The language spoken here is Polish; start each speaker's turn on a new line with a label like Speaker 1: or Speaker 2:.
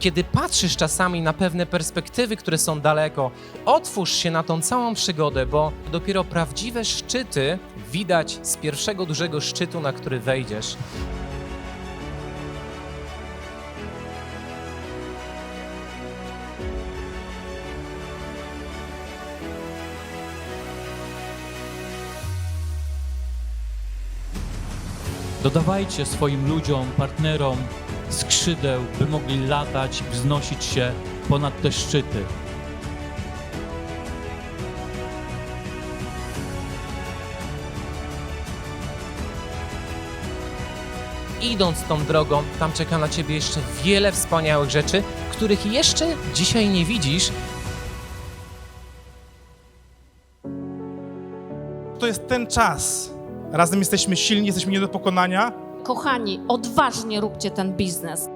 Speaker 1: Kiedy patrzysz czasami na pewne perspektywy, które są daleko, otwórz się na tą całą przygodę, bo dopiero prawdziwe szczyty widać z pierwszego dużego szczytu, na który wejdziesz.
Speaker 2: Dodawajcie swoim ludziom, partnerom skrzydeł, by mogli latać, wznosić się ponad te szczyty.
Speaker 1: Idąc tą drogą, tam czeka na ciebie jeszcze wiele wspaniałych rzeczy, których jeszcze dzisiaj nie widzisz,
Speaker 3: To jest ten czas. Razem jesteśmy silni, jesteśmy nie do pokonania.
Speaker 4: Kochani, odważnie róbcie ten biznes.